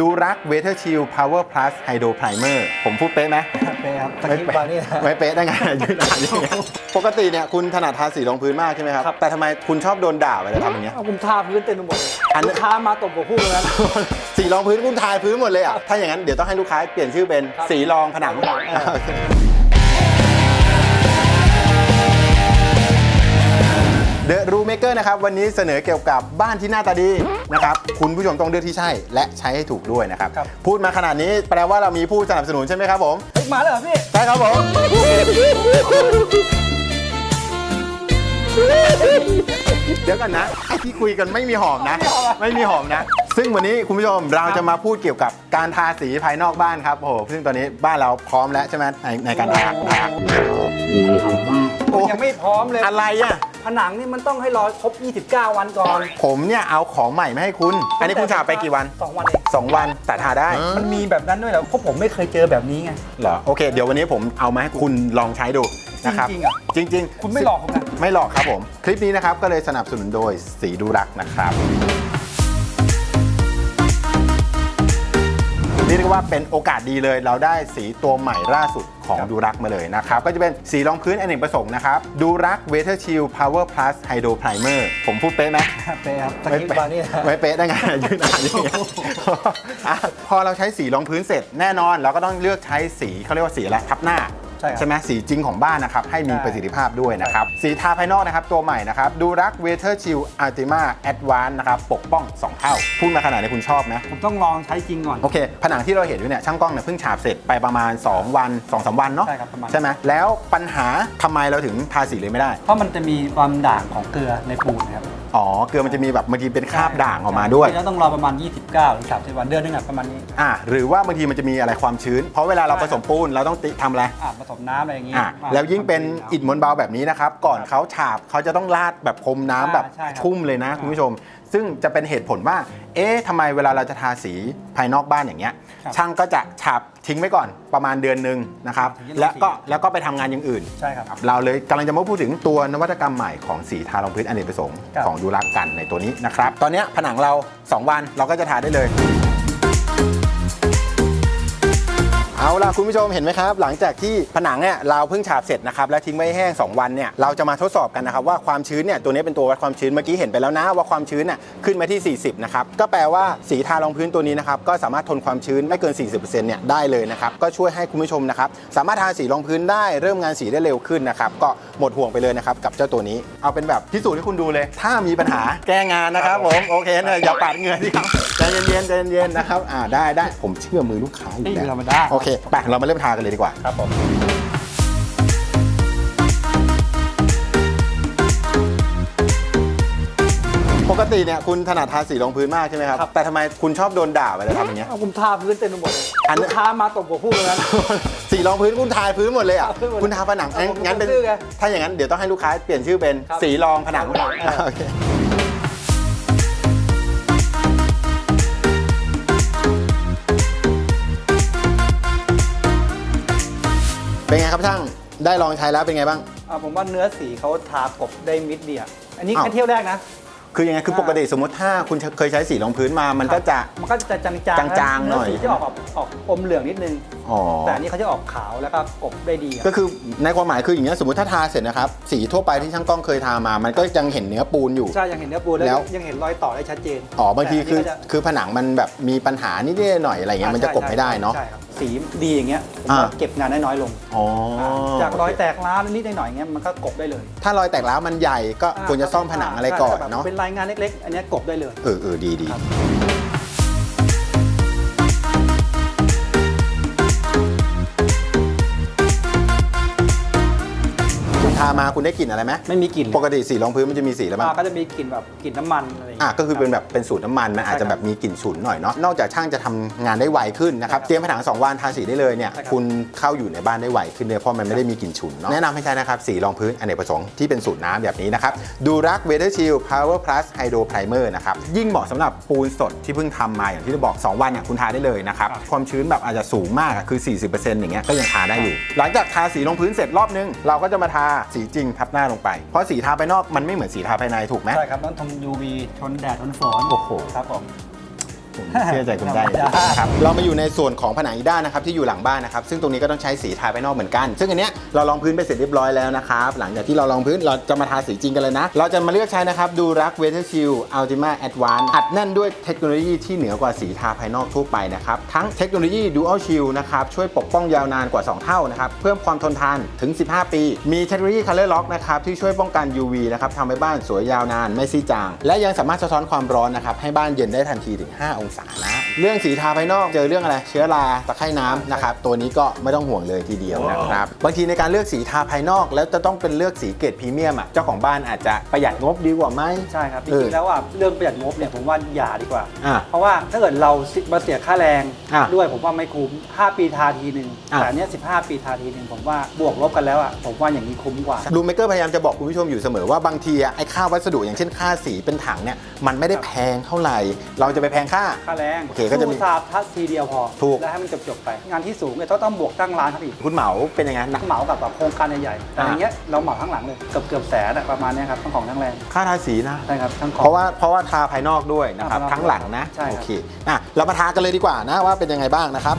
ดูรักเวเทอร์ชิลพาวเวอร์พลัสไฮโดรไพรเมอร์ผมพูดเป๊ะไหมเป๊ะครับตะไม่กี้เป๊ะบานี่นะไม่เป๊ะได้ไงยืนอ่านอย่างเงี้ยปกติเนี่ยคุณถนัดทาสีรองพื้นมากใช่ไหมครับครับแต่ทำไมคุณชอบโดนด่าเวลาทำอย่างเงี้ยเอาผมทาพื้นเต็มไปหมดเลยอันนี้ลูกค้ามาตบหัวพูดเลยนะสีรองพื้นคุณทาพื้นหมดเลยอะถ้าอย่างนั้นเดี๋ยวต้องให้ลูกค้าเปลี่ยนชื่อเป็นครับสีรองผนัง ครับอ่าโอเคเดอะรูเมเกอร์นะครับ วันนี้เสนอเกี่ยวกับบ้านที่หน้าตาดีนะครับ คุณผู้ชมต้องเลือกที่ใช่ และใช้ให้ถูกด้วยนะครับ ครับ พูดมาขนาดนี้แปลว่าเรามีผู้สนับสนุนใช่ไหมครับผมเฮ้ยมาแล้วเหรอพี่ ใช่ครับผม เดี๋ยวกันนะไอ้ที่คุยกันไม่มีหอมนะ ไม่มีหอมนะ ซึ่งวันนี้คุณผู้ชมเราจะมาพูดเกี่ยวกับการทาสีภายนอกบ้านครับโอ้โหซึ่งตอนนี้บ้านเราพร้อมแล้วใช่ไหมในในการทานะครับโอ้ยังไม่พร้อมเลย อะไรอะผ นังนี่มันต้องให้รอครบ 29 วันก่อน ผมเนี่ยเอาของใหม่มาให้คุณ อันนี้คุณทาไปกี่วันสองวันเอง2 วันแต่ทาได้ มันมีแบบนั้นด้วยเหรอเพราะผมไม่เคยเจอแบบนี้ไง เหรอ โอเค เดี๋ยววันนี้ผมเอามาให้คุณลองใช้ดูนะครับจริงๆอะจริง ๆ คุณไม่หลอกผมนะ ไม่หลอกครับผม คลิปนี้นะครับก็เลยสนับสนุนโดยสีดูรักนะครับ เรียกได้ว่าเป็นโอกาสดีเลย เราได้สีตัวใหม่ล่าสุดของครับดูรักมาเลยนะครับ ก็จะเป็นสีรองพื้นอเนกประสงค์นะครับ ดูรักเวเทอร์ชิลพาวเวอร์พลัสไฮโดรไพรเมอร์ผมพูดเป๊ะไหมเป๊ะครับตะไม่กี้เป๊ะบานี่นะไม่เป๊ะได้ไงยืนอ่านอย่างเงี้ยอะพอเราใช้สีรองพื้นเสร็จแน่นอนเราก็ต้องเลือกใช้สีเขาเรียกว่าสีอะไรทับหน้า ใช่ครับใช่ไหมสีจริงของบ้านนะครับให้มีใช่ประสิทธิภาพด้วยนะครับ สีทาภายนอกนะครับ ตัวใหม่นะครับดูรักเวเทอร์ชิลอัลติมาแอดวานนะครับปกป้อง 2 เท่า พูดมาขนาดนี้คุณชอบไหมผมต้องลองใช้จริงก่อน โอเค ผนังที่เราเห็นอยู่เนี่ยช่างกล้องเนี่ยเพิ่งฉาบเสร็จไปประมาณ 2 วัน2-3วันเนาะใช่ครับประมาณ ใช่ไหมแล้วปัญหาทำไมเราถึงทาสีเลยไม่ได้ เพราะมันจะมีความด่างของเกลือในปูนนะครับอ๋อ เกลือมันจะมีแบบบางทีเป็นคราบด่างออกมาด้วย แล้วต้องรอประมาณ 29หรือ30วันเดือนนึงอะประมาณนี้อ่าหรือว่าบางทีมันจะมีอะไรความชื้น เพราะเวลาเราผสมปูนเราต้องติทำอะไรอะผสมน้ำอะไรอย่างงี้อะอะแล้วยิ่งเป็นอิฐมวลเบาแบบนี้นะครับ ก่อนเขาฉาบเขาจะต้องราดแบบพรมน้ำแบบใช่ครับชุ่มเลยนะอ่าคุณผู้ชม ซึ่งจะเป็นเหตุผลว่า เอ๊ะทำไมเวลาเราจะทาสีภายนอกบ้านอย่างเงี้ย ครับช่างก็จะฉาบทิ้งไว้ก่อนประมาณเดือนหนึ่งนะครับ ถึงจะลงแล้วก็สี แล้วก็ไปทำงานอย่างอื่น ใช่ครับ เราเลยกำลังจะมาพูดถึงตัวนวัตกรรมใหม่ของสีทารองพื้นอเนกประสงค์ครับ ของดูรักกันในตัวนี้นะครับ ตอนเนี้ยผนังเรา 2 วันเราก็จะทาได้เลย เอา ล่ะคุณผู้ชมเห็นไหมครับ หลังจากที่ผนังเนี่ยเราเพิ่งฉาบเสร็จนะครับและทิ้งไว้ให้แห้ง 2 วันเนี่ยเราจะมาทดสอบกันนะครับว่าความชื้นเนี่ยตัวนี้เป็นตัววัดความชื้นเมื่อกี้เห็นไปแล้วนะว่าความชื้นน่ะขึ้นมาที่ 40 นะครับก็แปลว่าสีทารองพื้นตัวนี้นะครับก็สามารถทนความชื้นไม่เกิน 40%เนี่ยได้เลยนะครับก็ช่วยให้คุณผู้ชมนะครับสามารถทาสีรองพื้นได้เริ่มงานสีได้เร็วขึ้นนะครับก็หมดห่วงไปเลยนะครับกับเจ้าตัวนี้ เอาเป็นแบบพิสูจน์ให้คุณดูเลย ถ้ามีปัญหาแก้งานนะครับผมโอเคนะอย่าปาดเหงื่อสิครับใจเย็นๆใจเย็นๆนะครับอ่าได้ได้ผมเชื่อมือลูกค้าอยู่นี่แล้วธรรมดาโอเคไปเรามาเริ่มทากันเลยดีกว่า ครับผมปกติเนี่ยคุณถนัดทาสีรองพื้นมากใช่ไหมครับครับ แต่ทำไมคุณชอบโดนด่าเวลาทำอย่างเงี้ย เอาผมทาพื้นเต็มไปหมดเลยอันนี้ ลูกค้ามาตบหัวพูดเลยนะ สีรองพื้นคุณทาพื้นหมดเลยอะ ทาพื้นหมดคุณทาผนังงั้นผมงั้นเป็นผมซื้อไงถ้าอย่างนั้นเดี๋ยวต้องให้ลูกค้าเปลี่ยนชื่อเป็นครับ สีรองผนังผนังอ่าโอเคเป็น ครับช่างได้ลองใช้แล้วเป็นไงบ้าง อะผมว่าเนื้อสีเขาทากบได้มิดเดียวอันนี้อ้าว แค่เที่ยวแรกนะ คือยังไงคือปกติสมมติถ้าคุณเคยใช้สีรองพื้นมามันก็จะ มันก็จะจางๆจางๆหน่อย เสีจะออกออกออกอมเหลืองนิดนึง อ๋อ แต่อันนี้เขาจะออกขาวแล้วก็กบได้ดีอะก็คือในความหมายคืออย่างเงี้ยสมมติถ้าทาเสร็จนะครับ สีทั่วไปที่ช่างกล้องเคยทามา มันก็ยังเห็นเนื้อปูนอยู่ ใช่ยังเห็นเนื้อปูนแล้แล้ว วยังเห็นรอยต่อได้ชัดเจนอ๋อบางทีคือแต่นนี้ก็จะคือผนังมันแบบมีปัญหานิดๆหน่อยๆอะไรเงี้ยมันจะกบไม่ได้เนาะใช่ครับ สีดีอย่างเงี้ยผมอ่าว่า เก็บงานได้น้อยลงอ๋อจากรอยแตกร้าวนิดๆหน่อยๆเงี้ยมันก็กบได้เลยถ้ารอยแตกร้าวมันใหญ่ก็ควรจะซ่อมผนังอะไรก่อนใช่แบบเนาะเป็นรายงานเล็กๆ อันเนี้ยกบได้เลย เออเออดีดีครับ มาคุณได้กลิ่นอะไรไหมไม่มีกลิ่นเลยปกติสีรองพื้นมันจะมีสีอะไรบ้างอ่าก็จะมีกลิ่นแบบกลิ่นน้ำมันอะไรอย่างอะเงี้ย ก็คือเป็นแบบเป็นสูตรน้ำมันมันอาจจะแบบมีกลิ่นฉุนหน่อยเนาะนอกจากช่างจะทำงานได้ไวขึ้นนะครับใช่ครับเตรียมผนัง2วันทาสีได้เลยเนี่ยใช่ครับ คุณเข้าอยู่ในบ้านได้ไวขึ้นเลยเพราะมันไม่ได้มีกลิ่นฉุนเนาะแนะนำให้ใช้นะครับสีรองพื้นอเนกประสงค์ที่เป็นสูตรน้ำแบบนี้นะครับดูรักเวเ e อร์ชิลพาวเวอร์พลัสไฮโดรไพรเมอร์นะครับยิ่งเหมาะสำหรับปูนสดที่เพิ่งทำมาอย่างที่เราบอก2วันเนี่ยคุณทาได้เลยนะครับความชื้นแบบอาจจะสูงมากอะคือ 40%อย่างเงี้ยก็ยังทาได้อยู่ หลังจากทาสีรองพื้นเสร็จรอบนึงเราก็จะมาทาสีจริงทับหน้าลงไป เพราะสีทาภายนอกมันไม่เหมือนสีทาภายในถูกไหมใช่ครับต้องทน UV ทนแดดทนฝนโอ้โห ครับผม ผมเชื่อใจคุณได้นะครับเรามาอยู่ในส่วนของผนังอีกด้านนะครับที่อยู่หลังบ้านนะครับซึ่งตรงนี้ก็ต้องใช้สีทาภายนอกเหมือนกัน ซึ่งอันเนี้ยเราลองพื้นไปเสร็จเรียบร้อยแล้วนะครับหลังจากที่เราลองพื้นเราจะมาทาสีจริงกันเลยนะ เราจะมาเลือกใช้นะครับดูรักเวเทอร์ชิลอัลติมาแอดวานอัดแน่นด้วยเทคโนโลยีที่เหนือกว่าสีทาภายนอกทั่วไปนะครับทั้งเทคโนโลยี Dual Shield นะครับช่วยปกป้องยาวนานกว่า 2 เท่านะครับเพิ่มความทนทานถึง 15 ปี มีเทคโนโลยี Color Lock นะครับที่ช่วยป้องกัน UV นะครับทำให้บ้านสวยยาวนานไม่ซีดจาง และยังสามารถสะท้อนความร้อนนะครับให้บ้านเย็นได้ทันทีถึง 5 องศานะ เรื่องสีทาภายนอกเจอเรื่องอะไรเชื้อราตะไคร่น้ำนะครับตัวนี้ก็ไม่ต้องห่วงเลยทีเดียวนะครับบางทีในการเลือกสีทาภายนอก แล้วจะต้องเป็นเลือกสีเกรดพรีเมียมอะเจ้าของบ้านอาจจะประหยัดงบดีกว่าไหม ใช่ครับจเออริงๆแล้วอะเรื่องประหยัดงบเนี่ยผมว่าอย่าดีกว่า อะเพราะว่าถ้าเกิดเรามาเสียค่าแรงอะด้วยผมว่าไม่คุ้ม 5 ปีทาทีหนึ่งอะ แต่อันเนี้ย15 ปีทาทีหนึ่งผมว่าบวกลบกันแล้วอะผมว่าอย่างนี้คุ้มกว่า รูมเมเกอร์พยายามจะบอกคุณผู้ชมอยู่เสมอว่าบางทีอะไอ้ค่าวัสดุอย่างเช่นค่าสีเป็นถังเนี่ยมันไม่ได้แพงเท่าไหร่ เราจะไปแพงค่าค่าแรงโอเคก็จะมีสู้ซาบทัดทีเดียวพอถูก แล้วให้มันจบๆไป งานที่สูงเนี่ยต้องต้องบวกตั้งร้านครับอีก คุณเหมาเป็นยังไงหนักเหมากับแบบโครงการใหญ่ๆแต่อะอย่างเงี้ยเราเหมาทั้งหลังเลยเกือบเกือบแสนอะประมาณเนี้ยครับทั้งของทั้งแรงค่าทาสีนะ ใช่ครับทั้งของ เพราะว่าเพราะว่าทาภายนอกด้วยนะครับ ทาภายนอกทั้งหลังนะ ใช่ครับ โอเคอะเรามาทากันเลยดีกว่านะว่าเป็นยังไงบ้างนะครับ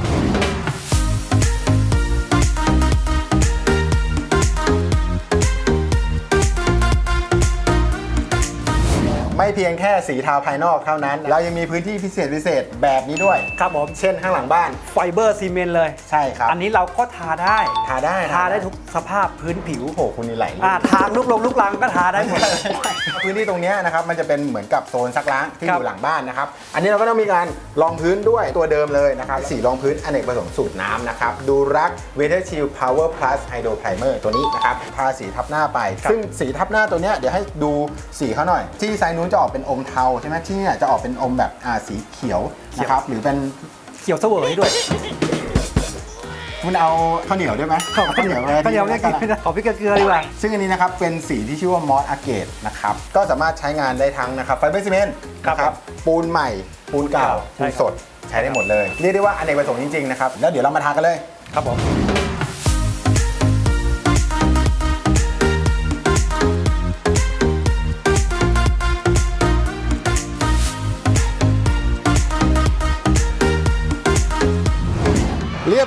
เพียงแค่สีทาภายนอกเท่านั้น เรายังมีพื้นที่พิเศษพิเศษแบบนี้ด้วย ครับผมเช่นข้างหลังบ้าน ไฟเบอร์ซีเมนต์เลย ใช่ครับ อันนี้เราก็ทาได้ ทาได้ทาได้ทุกสภาพพื้นผิวโอ้โหคุณนี่ไหลเลยอ่าทางลุกลงลุกลังก็ทาได้หมดเลยพื้นที่ตรงเนี้ยนะครับมันจะเป็นเหมือนกับโซนซักล้างที่ครัอบยู่หลังบ้านนะครับ อันนี้เราก็ต้องมีการรองพื้นด้วยตัวเดิมเลยนะครับสีรองพื้นอเนกประสงค์สูตรน้ำนะครับดูรัก w e a t h e r Shield Power Plus Hydro Primer ตัวนี้นะครับทาสีทับหน้าไปซึ่งสีทับหน้าตัวเนี้ยเดี๋ยวให้ดูสีเขาหน่อย ที่ไซส์นู้นจะออกเป็นอมเทาใช่ไหมที่เนี่ยจะออกเป็นอมแบบอ่าสีเขียวนะครับหรือเป็นเขียวเสวยด้วยคุณเอาข้าวเหนียวด้วยไหมข้าวเหนียวข้าวเหนียวเนี่ยกินไม่ได้ขอพริกเกลือดีกว่าซึ่งอันนี้นะครับเป็นสีที่ชื่อว่ามอสอาเกตนะครับก็สามารถใช้งานได้ทั้งนะครับไฟเบอร์ซีเมนต์ครับนะครับปูนใหม่ ปูนเก่าใช่ปูนครับสดใช้ได้หมดเลย เรียกได้ว่าอเนกประสงค์จริงๆนะครับแล้วเดี๋ยวเรามาทากันเลยครับผม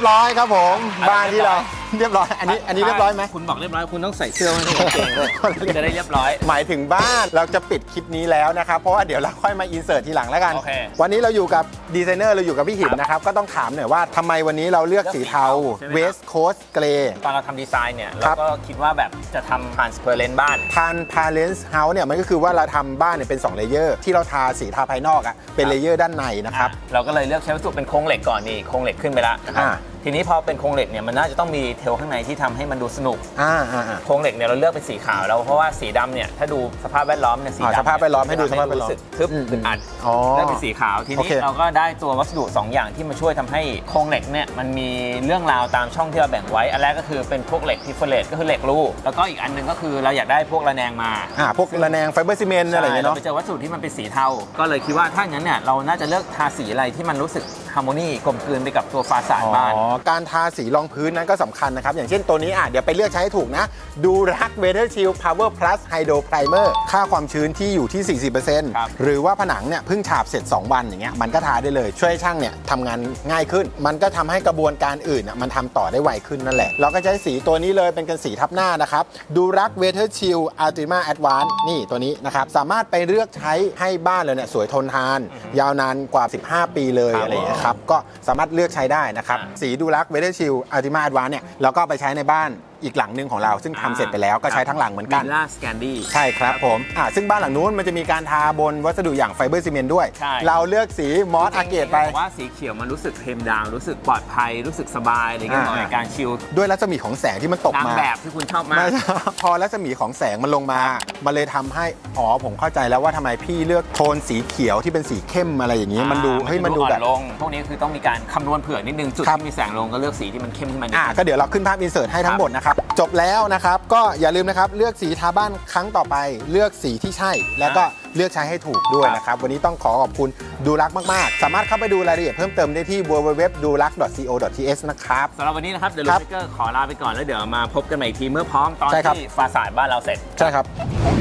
ยบร้อยครับผมบ้านที่เราเรียบร้อย อันนี้อันนี้เรียบร้อยไหมคุณบอกเรียบร้อยคุณต้องใส่เสื้อไว้ในกางเกงด้วยจะได้เรียบร้อย หมายถึงบ้านเราจะปิดคลิปนี้แล้วนะครับเพราะว่าเดี๋ยวเราค่อยมาอินเสิร์ตทีหลังแล้วกันโอเควันนี้เราอยู่กับดีไซเนอร์เราอยู่กับพี่หินนะครับก็ต้องถามหน่อยว่าทำไมวันนี้เราเลือกสีเทาใช่ไหมครับเวสต์โคสเกรตอนเราทำดีไซน์เนี่ยคเรารับก็คิดว่าแบบจะทำผ่านสเปอร์เลนบ้านทานพาเลนส์เฮาส์เนี่ยมันก็คือว่าเราทำบ้านเนี่ยเป็น2เลเยอร์ที่เราทาสีทาภายนอกอะเป็นเลเยอร์ด้านในนะครับอะเราก็เลยเลือกใช้วัสดุเป็นโครงเหล็กก่อนนี่โครงเหล็กขึ้นไปแล้วนะครับอ่า ทีนี้พอเป็นโครงเหล็กเนี่ยมันน่าจะต้องมีเทลข้างในที่ทำให้มันดูสนุก อ่าอ่าอ่า โครงเหล็กเนี่ยเราเลือกเป็นสีขาวแล้วเพราะว่าสีดำเนี่ยถ้าดูสภาพแวดล้อมเนี่ยสีอ่าดำสภาพแวดล้อมให้ดูสภาพแวดล้อมรู้สึกทึบอืมอึดอัดอ๋อเลือกเป็นสีขาวทีโอนี้เค เราก็ได้ตัววัสดุสองอย่างที่มาช่วยทำให้โครงเหล็กเนี่ยมันมีเรื่องราวตามช่องที่เราแบ่งไว้ อันแรกก็คือเป็นพวกเหล็กทิฟเฟเลตก็คือเหล็กรูแล้วก็อีกอันหนึงก็คือเราอยากได้พวกระแนงมา อ่าพวกระแนงไฟเบอร์ซีเมนต์อะไรอย่างเงี้ยใช่เนาะไปเจอวัสดุที่มันเป็นสีเทา ก็เลยคิดว่าถ้าอย่างนั้นเนี่ยเราน่าจะเลือกทาสีอะไรที่มันรู้สึก ฮาร์โมนีกลมกลืนไปกับตัวฟาสาดบ้าน อ๋อ การทาสีรองพื้นนั้นก็สำคัญนะครับ อย่างเช่นตัวนี้อะเดี๋ยวไปเลือกใช้ให้ถูกนะ ดูรักเวเ t อร์ชิลพาวเวอร์พลัสไฮโดรไพรเมอร์ค่าความชื้นที่อยู่ที่ครับ40%หรือว่าผนังเนี่ยเพิ่งฉาบเสร็จ 2 วันอย่างเงี้ยมันก็ทาได้เลยช่วยให้ช่างเนี่ยทำงานง่ายขึ้น มันก็ทำให้กระบวนการอื่นอะมันทำต่อได้ไวขึ้นนั่นแหละ เราก็ใช้สีตัวนี้เลยเป็นกันสีทับหน้านะครับดูรักเวเ t อร์ชิลอัลติมาแอดวานนี่ตัวนี้นะครับสามารถไปเลือกใช้ให้บ้านเลยเนี่ยสวยทนทาน ยาวนานกว่า 15 ปีเลยครับอะไรอย่างเงี้ยครับก็สามารถเลือกใช้ได้นะครับอ่าสีดูรักเวเ t อร์ชิลอัลติมาแอดวานเนี่ยเราก็เอาไปใช้ในบ้าน อีกหลังหนึ่งของเราซึ่งทำเสร็จไปแล้วก็ใช้ทั้งหลังเหมือนกัน วิลล่าสแกนดี้ ใช่ครับผมอ่าซึ่งบ้านหลังนู้นมันจะมีการทาบนวัสดุอย่างไฟเบอร์ซีเมนต์ด้วย ใช่ เราเลือกสีมอสอาเกตไป บอกว่าสีเขียวมันรู้สึกเทมดาวรู้สึกปลอดภัยรู้สึกสบายอะไรเงี้ยอ่า เหมาะในการชิลด้วยรัศมีของแสงที่มันตกนางมา แบบที่คุณชอบมาก ไม่ใช่พอรัศมีของแสงมันลงมา มันเลยทำให้ อ๋อ ผมเข้าใจแล้วว่าทำไมพี่เลือกโทนสีเขียวที่เป็นสีเข้มอะไรอย่างนี้ มันดู อ่าเฮ้ย มันดูอ่อแบบลง พวกนี้คือต้องมีการคำนวณเผื่อนิดนึง จุดครับ ที่มีแสงลงก็เลือกสีที่มันเข้มขึ้นมานิดอ่านึง ก็เดี๋ยวเราขึ้นภาพอินเสิร์ตให้ทั้งหมดนะครับจบแล้วนะครับ ก็อย่าลืมนะครับ เลือกสีทาบ้านครั้งต่อไป เลือกสีที่ใช่ แล้วก็เลือกใช้ให้ถูกด้วยนะครับ วันนี้ต้องขอขอบคุณดูรักมาก ๆ สามารถเข้าไปดูรายละเอียดเพิ่มเติมได้ที่ www.durac.co.th นะครับ สำหรับวันนี้นะครับเดี๋ยวคลูรับกเกอร์ขอลาไปก่อนแล้วเดี๋ยวมาพบกันใหม่อีกทีเมื่อพร้อมตอนใช่ครับ ที่ฟาสาดบ้านเราเสร็จใช่ครับ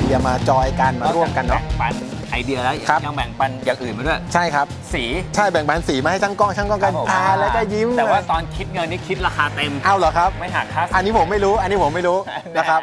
อย่ามาจอยกันมาร่วมกันเนาะปัน ไอเดียแล้วครับ ยังแบ่งปันอย่างอื่นมาด้วย ใช่ครับ สี ใช่แบ่งปันสีมาให้ช่างกล้องช่างกล้องกันครับผมทาแล้วก็ยิ้มแต่ว่าเลยตอนคิดเงินนี่คิดราคาเต็ม เอาเหรอครับ ไม่หักค่าอันนี้ผมไม่รู้ อันนี้ผมไม่รู้นะครับ